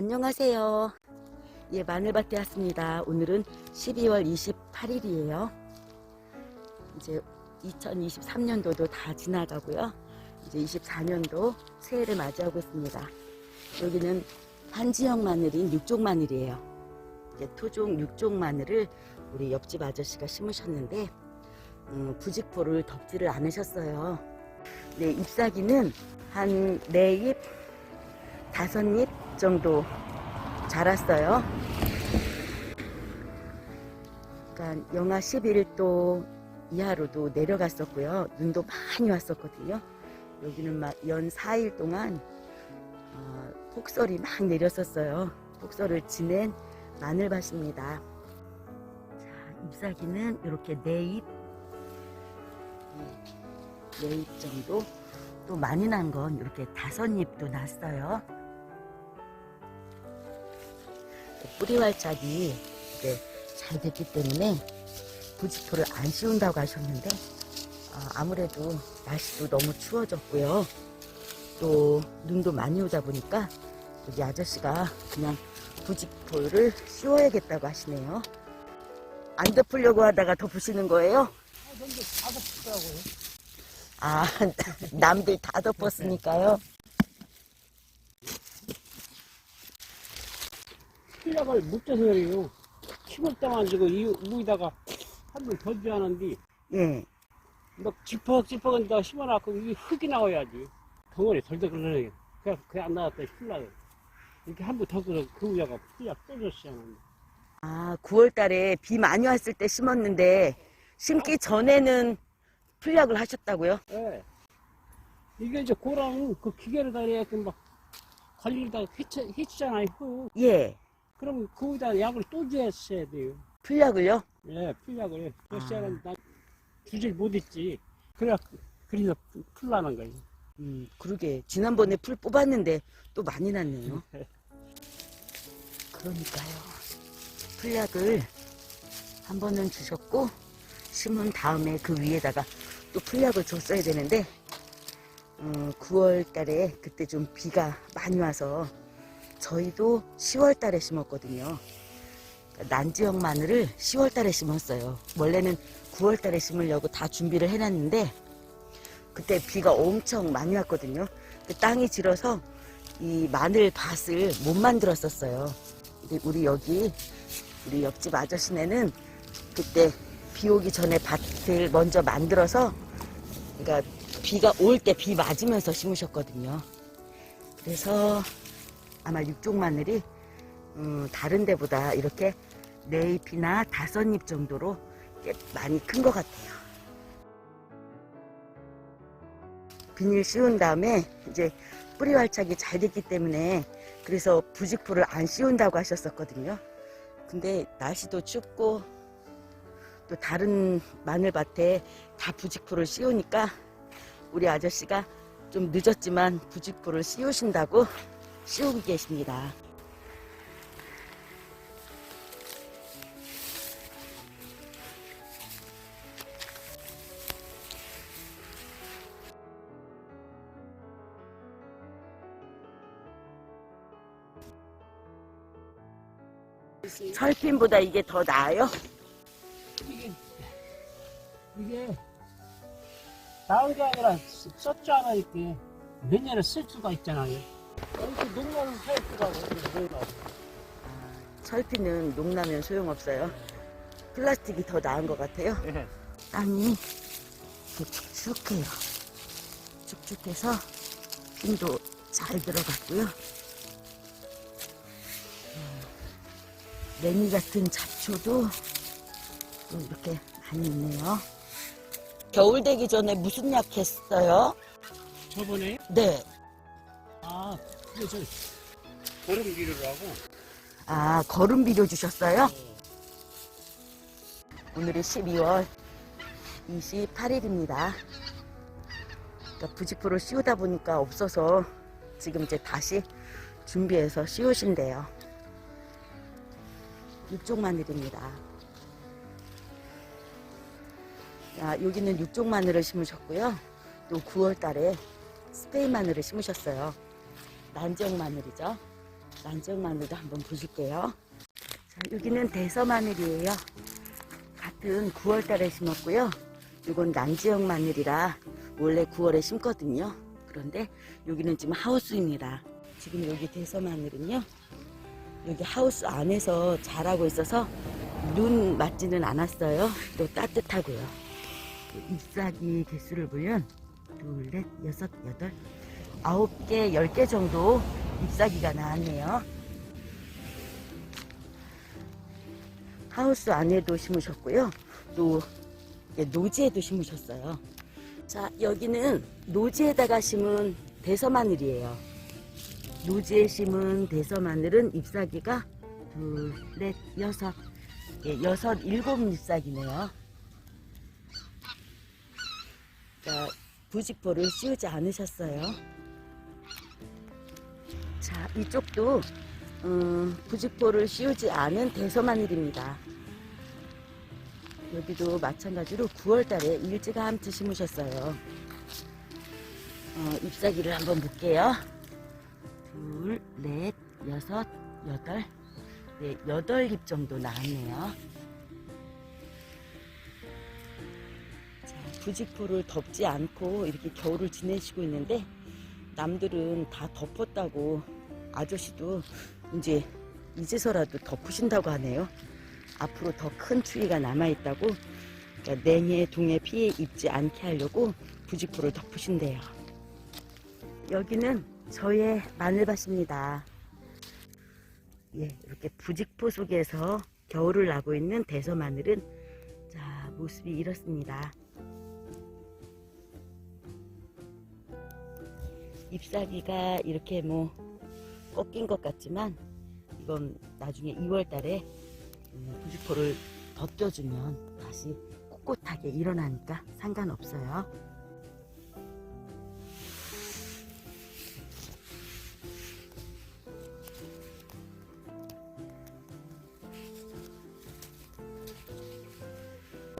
안녕하세요. 예, 마늘밭에 왔습니다. 오늘은 12월 28일이에요. 이제 2023년도도 다 지나가고요. 이제 24년도 새해를 맞이하고 있습니다. 여기는 한지형 마늘인 육종 마늘이에요. 이제 토종 육종 마늘을 우리 옆집 아저씨가 심으셨는데 음, 부직포를 덮지를 않으셨어요. 네, 잎사귀는 한네 잎, 다섯 잎 정도 자랐어요. 그러니까 영하 11도 이하로도 내려갔었고요. 눈도 많이 왔었거든요. 여기는 막 연 4일 동안 어, 폭설이 막 내렸었어요. 폭설을 지낸 마늘밭입니다. 자, 잎사귀는 이렇게 네 잎, 네잎 정도. 또 많이 난 건 이렇게 다섯 잎도 났어요. 뿌리 활착이 이제 잘 됐기 때문에 부직포를 안 씌운다고 하셨는데 아, 아무래도 날씨도 너무 추워졌고요. 또 눈도 많이 오다 보니까 여기 아저씨가 그냥 부직포를 씌워야겠다고 하시네요. 안 덮으려고 하다가 덮으시는 거예요? 근데 다 덮더라고요. 아, 남들 다 덮었으니까요. 실력을 묻혀서 그래요. 힘을 주고 이 무에다가 한번 더 주하는데 예. 막 지퍼지퍼건 다 심어놨고 이게 흙이 나와야지. 덩어리 덜덜 끓는 그냥 그냥 안 나왔다 풀나요. 이렇게 한번더 끓어 그 위에가 풀이 떠졌어요. 아, 9월 달에 비 많이 왔을 때 심었는데 심기 전에는 풀약을 하셨다고요? 예. 이게 이제 고랑 그 기계로다 이렇게 막 관리다 해치, 해치잖아요. 흙. 예. 그럼 거기다 약을 또 줘야 돼요. 풀약을요? 예, 풀약을 아. 러시아는 나 주질 못했지. 그래 그래서 풀 나는 거예요. 음, 그러게. 지난번에 풀 뽑았는데 또 많이 났네요. 그러니까요. 풀약을 한 번은 주셨고, 심은 다음에 그 위에다가 또 풀약을 줬어야 되는데, 어, 9월 달에 그때 좀 비가 많이 와서 저희도 10월 달에 심었거든요. 그러니까 난지형 마늘을 10월 달에 심었어요. 원래는 9월 달에 심으려고 다 준비를 해놨는데, 그때 비가 엄청 많이 왔거든요. 그 땅이 질어서 이 마늘 밭을 못 만들었었어요. 우리 여기 우리 옆집 아저씨네는 그때 비 오기 전에 밭을 먼저 만들어서 그러니까 비가 올 때 비 맞으면서 심으셨거든요. 그래서 아마 육종 마늘이 음, 다른 데보다 이렇게 네 잎이나 다섯 잎 정도로 꽤 많이 큰 것 같아요. 비닐 씌운 다음에 이제 뿌리 활착이 잘 됐기 때문에 그래서 부직포를 안 씌운다고 하셨었거든요. 근데 날씨도 춥고 또 다른 마늘밭에 다 부직포를 씌우니까 우리 아저씨가 좀 늦었지만 부직포를 씌우신다고 씌우고 계십니다. 철핀보다 이게 더 나아요? 이게 이게 나온 게 아니라 쓰- 썼지 않으니까 몇 년을 쓸 수가 있잖아요. 철핀은 녹나면 소용없어요. 플라스틱이 더 나은 것 같아요. 땅이 이렇게 축축해요. 축축해서 힘도 잘 들어갔고요. 음, 매미 같은 잡초도 또 이렇게 많이 있네요. 겨울 되기 전에 무슨 약 했어요? 저번에 네. 아 그게 저 보름기류라고 아, 거름 비료 주셨어요? 오늘이 12월 28일입니다. 그러니까 부직포를 씌우다 보니까 없어서 지금 이제 다시 준비해서 씌우신대요. 육종 마늘입니다. 자, 여기는 육종 마늘을 심으셨고요. 또 9월 달에 스페인 마늘을 심으셨어요. 난지형 마늘이죠. 난지역 마늘도 한번 보실게요. 자, 여기는 대서 마늘이에요. 같은 9월 달에 심었고요. 이건 난지역 마늘이라 원래 9월에 심거든요. 그런데 여기는 지금 하우스입니다. 지금 여기 대서 마늘은요. 여기 하우스 안에서 자라고 있어서 눈 맞지는 않았어요. 또 따뜻하고요. 잎사귀 개수를 보면 둘, 넷, 여섯, 여덟, 아홉 개, 열개 정도 잎사귀가 나왔네요. 하우스 안에도 심으셨고요. 또 예, 노지에도 심으셨어요. 자, 여기는 노지에다가 심은 대서마늘이에요. 노지에 심은 대서마늘은 잎사귀가 둘, 넷, 여섯, 예, 여섯, 일곱 잎사귀네요. 자, 부직포를 씌우지 않으셨어요. 자, 이쪽도 음, 부직포를 씌우지 않은 대서마늘입니다. 여기도 마찬가지로 9월달에 일찌감치 심으셨어요. 어, 잎사귀를 한번 볼게요. 둘, 넷, 여섯, 여덟, 네, 여덟 잎 정도 나왔네요. 자, 부직포를 덮지 않고 이렇게 겨울을 지내시고 있는데 남들은 다 덮었다고 아저씨도 이제 이제서라도 덮으신다고 하네요. 앞으로 더 큰 추위가 남아있다고 그러니까 냉해, 동해 피해 입지 않게 하려고 부직포를 덮으신대요. 여기는 저의 마늘밭입니다. 예, 이렇게 부직포 속에서 겨울을 나고 있는 대서 마늘은 자 모습이 이렇습니다. 잎사귀가 이렇게 뭐 꺾인 것 같지만 이건 나중에 2월 달에 음, 부직포를 벗겨주면 다시 꼿꼿하게 일어나니까 상관없어요.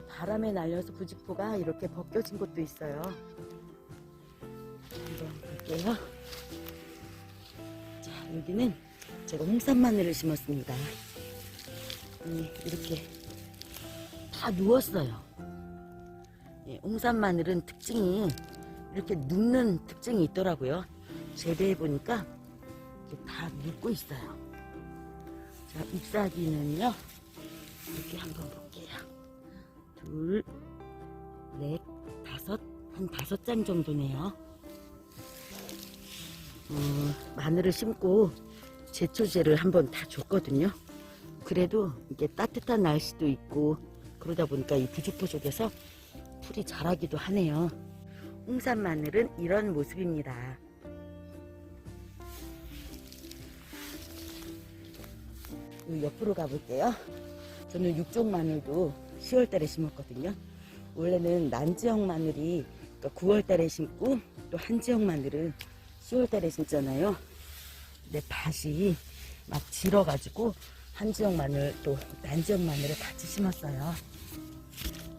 바람에 날려서 부직포가 이렇게 벗겨진 곳도 있어요. 볼게요. 자, 여기는 제가 홍산 마늘을 심었습니다. 네, 이렇게 다 누웠어요. 예, 홍산 마늘은 특징이 이렇게 눕는 특징이 있더라고요. 재배해 보니까 이렇게 다 눕고 있어요. 자, 잎사귀는요. 이렇게 한번 볼게요. 둘, 넷, 다섯, 한 다섯 장 정도네요. 어, 마늘을 심고 제초제를 한번 다 줬거든요. 그래도 이게 따뜻한 날씨도 있고 그러다 보니까 이 부직포 속에서 풀이 자라기도 하네요. 홍산 마늘은 이런 모습입니다. 요 옆으로 가볼게요. 저는 육종 마늘도 10월 달에 심었거든요. 원래는 난지형 마늘이 9월 달에 심고 또 한지형 마늘은 10월 달에 심잖아요. 근데 밭이 막 질어가지고 한지형 마늘 또 난지형 마늘을 같이 심었어요.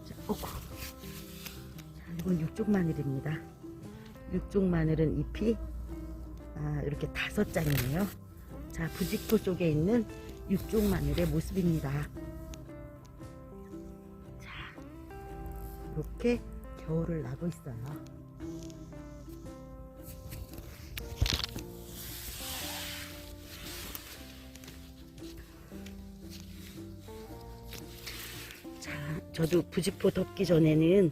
자, 어구. 자, 이건 육종 마늘입니다. 육종 마늘은 잎이 아, 이렇게 다섯 장이네요. 자, 부직포 속에 있는 육종 마늘의 모습입니다. 자, 이렇게 겨울을 나고 있어요. 저도 부직포 덮기 전에는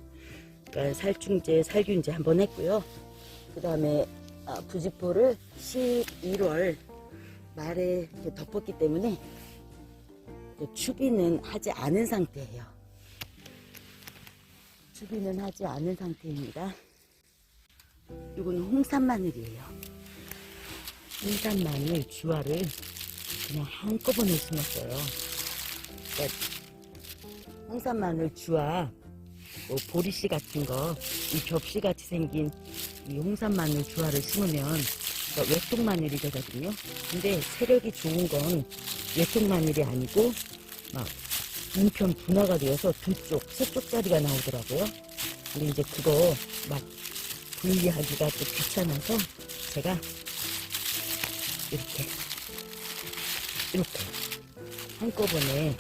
그러니까 살충제, 살균제 한번 했고요. 그 다음에 부직포를 11월 말에 덮었기 때문에 추비는 하지 않은 상태예요. 추비는 하지 않은 상태입니다. 이건 홍산 마늘이에요. 홍산 마늘 주화를 그냥 한꺼번에 심었어요. 그러니까 홍산 마늘 주화 뭐 보리씨 같은 거, 이 접시 같이 생긴 이 홍산 마늘 주화를 심으면 그러니까 외통 마늘이 되거든요. 근데 세력이 좋은 건 외통 마늘이 아니고 막 인편 분화가 되어서 두 쪽, 세 쪽짜리가 나오더라고요. 근데 이제 그거 막 분리하기가 또 귀찮아서 제가 이렇게 이렇게 한꺼번에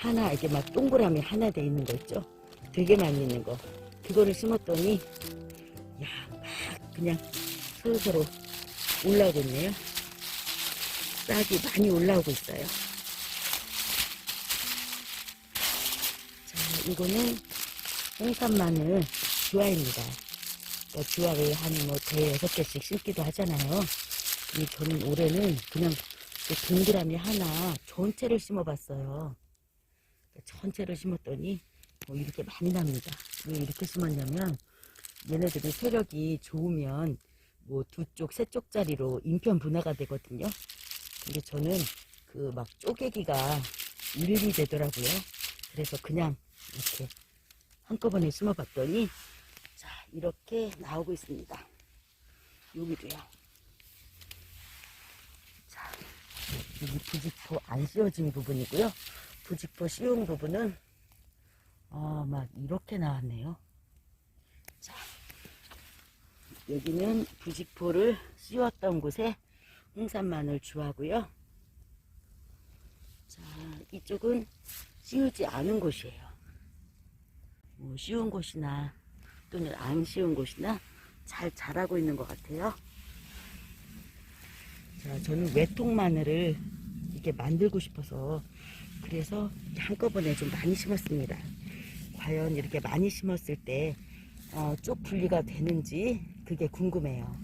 하나 이게 막 동그라미 하나 돼 있는 거 있죠? 되게 많이 있는 거 그거를 심었더니 야 막 그냥 서로서로 올라오고 있네요. 싹이 많이 올라오고 있어요. 자 이거는 홍삼 마늘 주화입니다. 그러니까 주화를 한뭐 대여섯 개씩 심기도 하잖아요. 이 저는 올해는 그냥 그 동그라미 하나 전체를 심어봤어요. 전체를 심었더니 뭐 이렇게 많이 납니다. 왜 이렇게 심었냐면 얘네들이 세력이 좋으면 뭐 두 쪽, 세 쪽짜리로 인편 분화가 되거든요. 근데 저는 그 막 쪼개기가 일일이 되더라고요. 그래서 그냥 이렇게 한꺼번에 심어봤더니 자 이렇게 나오고 있습니다. 여기도요. 자 여기 부직포 안 씌워진 부분이고요. 부직포 씌운 부분은 어, 막 이렇게 나왔네요. 자, 여기는 부직포를 씌웠던 곳에 홍삼마늘 주하고요. 자, 이쪽은 씌우지 않은 곳이에요. 뭐 씌운 곳이나 또는 안 씌운 곳이나 잘 자라고 있는 것 같아요. 자, 저는 외통 마늘을 이렇게 만들고 싶어서 그래서 한꺼번에 좀 많이 심었습니다. 과연 이렇게 많이 심었을 때, 어, 쪽 분리가 되는지 그게 궁금해요.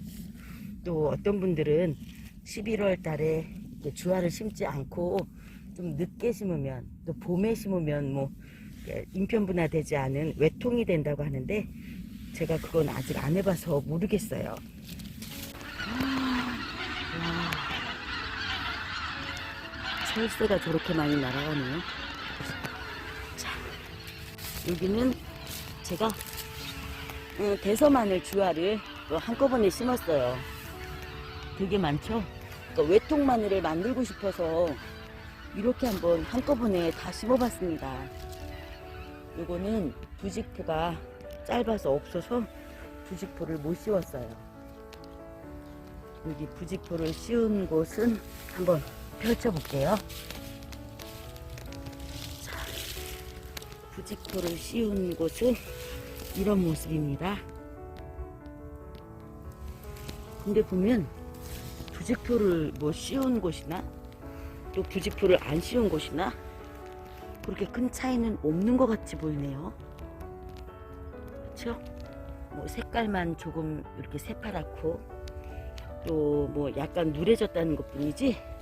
또 어떤 분들은 11월 달에 주화를 심지 않고 좀 늦게 심으면, 또 봄에 심으면 뭐, 이렇게 인편분화 되지 않은 외통이 된다고 하는데, 제가 그건 아직 안 해봐서 모르겠어요. 와. 철새가 저렇게 많이 날아가네요. 자, 여기는 제가 어, 대서마늘 주화를 또 한꺼번에 심었어요. 되게 많죠? 그러니까 외통 마늘을 만들고 싶어서 이렇게 한번 한꺼번에 다 심어봤습니다. 요거는 부직포가 짧아서 없어서 부직포를 못 씌웠어요. 여기 부직포를 씌운 곳은 한번 펼쳐볼게요. 자, 부직포를 씌운 곳은 이런 모습입니다. 근데 보면 부직포를 뭐 씌운 곳이나 또 부직포를 안 씌운 곳이나 그렇게 큰 차이는 없는 것 같이 보이네요. 그렇죠? 뭐 색깔만 조금 이렇게 새파랗고 또 뭐 약간 누래졌다는 것 뿐이지 음,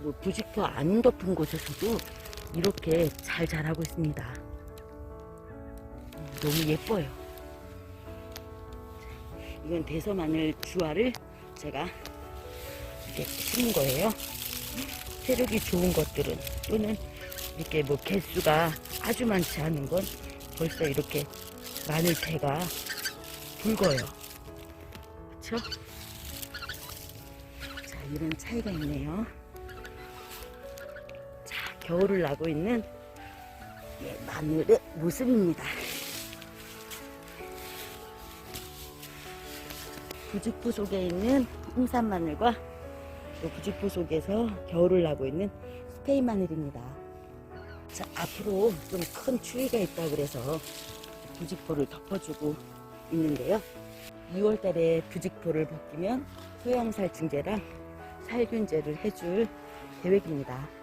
뭐 부직포 안 덮은 곳에서도 이렇게 잘 자라고 있습니다. 음, 너무 예뻐요. 이건 대서마늘 주화를 제가 이렇게 심은 거예요. 세력이 좋은 것들은 또는 이렇게 뭐 개수가 아주 많지 않은 건 벌써 이렇게 마늘태가 붉어요. 그쵸? 자, 이런 차이가 있네요. 자, 겨울을 나고 있는 예, 마늘의 모습입니다. 부직포 속에 있는 홍산 마늘과 또 부직포 속에서 겨울을 나고 있는 스페인 마늘입니다. 자, 앞으로 좀 큰 추위가 있다 그래서 부직포를 덮어주고 있는데요. 2월 달에 부직포를 벗기면 소형살충제랑 살균제를 해줄 계획입니다.